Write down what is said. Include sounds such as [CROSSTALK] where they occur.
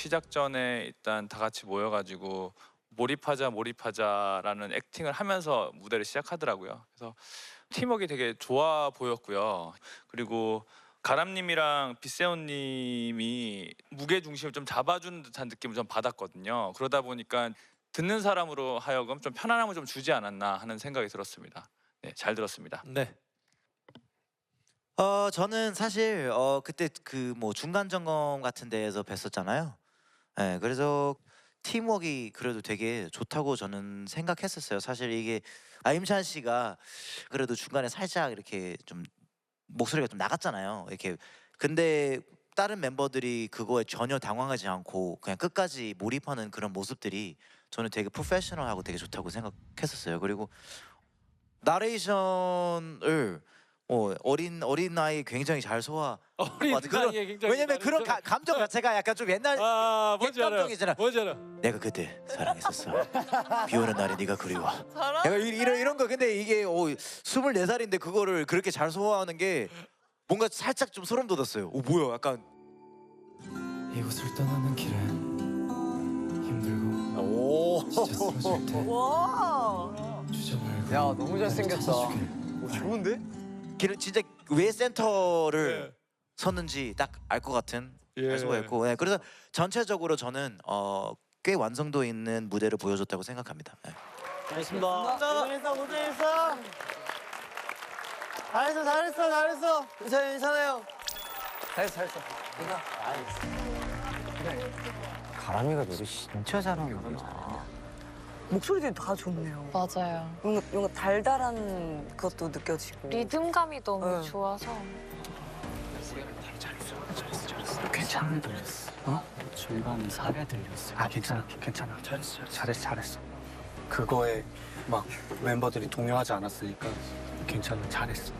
시작 전에 일단 다 같이 모여가지고 몰입하자 몰입하자라는 액팅을 하면서 무대를 시작하더라고요. 그래서 팀워크 되게 좋아 보였고요. 그리고 가람님이랑 빗세온님이 무게 중심을 좀 잡아주는 듯한 느낌을 좀 받았거든요. 그러다 보니까 듣는 사람으로 하여금 좀 편안함을 좀 주지 않았나 하는 생각이 들었습니다. 네, 잘 들었습니다. 네. 어 저는 사실 어 그때 그 뭐 중간 점검 같은 데에서 뵀었잖아요. 예, 그래서 팀워크가 그래도 되게 좋다고 저는 생각했었어요. 사실 이게 아 임찬 씨가 그래도 중간에 살짝 이렇게 좀 목소리가 좀 나갔잖아요. 이렇게 근데 다른 멤버들이 그거에 전혀 당황하지 않고 그냥 끝까지 몰입하는 그런 모습들이 저는 되게 프로페셔널하고 되게 좋다고 생각했었어요. 그리고 나레이션을 어, 어린 어린 나이 굉장히 잘 소화. [LAUGHS] 어린 맞아, 그런- 나이에 굉장히 왜냐면 그런 가, 감정 자체가 약간 좀 옛날 아 뭔지. 감정이잖아. 뭔지 알아. 내가 그때 사랑했었어. 비 오는 날에 네가 그리워. 이- 이런 이런 거 근데 이게 어, 24살인데 그거를 그렇게 잘 소화하는 게 뭔가 살짝 좀 소름 돋았어요. 오 뭐야? 약간 이곳을 떠나는 길에 힘들고 오. 쓰러질 때 [LAUGHS] 와. 주저 말고 야, 너무 잘생겼다. 오, 좋은데? 걔는 진짜 왜 센터를 네. 섰는지 딱 알 것 같은 예. 잘 소화했고 네, 그래서 전체적으로 저는 어, 꽤 완성도 있는 무대를 보여줬다고 생각합니다. 네. 잘했습니다. 고생했어, 고생했어. 잘했어, 잘했어, 잘했어. 인사해, 인사해요. 잘했어, 잘했어. 가람이가 노래 진짜 잘하는구나. 목소리들이 다 좋네요. 맞아요. 뭔가, 뭔가 달달한 것도 느껴지고. 리듬감이 너무 응. 좋아서 괜찮아 들렸어. 어? 중간 사례 들렸어. 아 괜찮아, 괜찮아. 잘했어, 잘했어, 잘했어. 그거에 막 멤버들이 동요하지 않았으니까 괜찮아, 잘했어.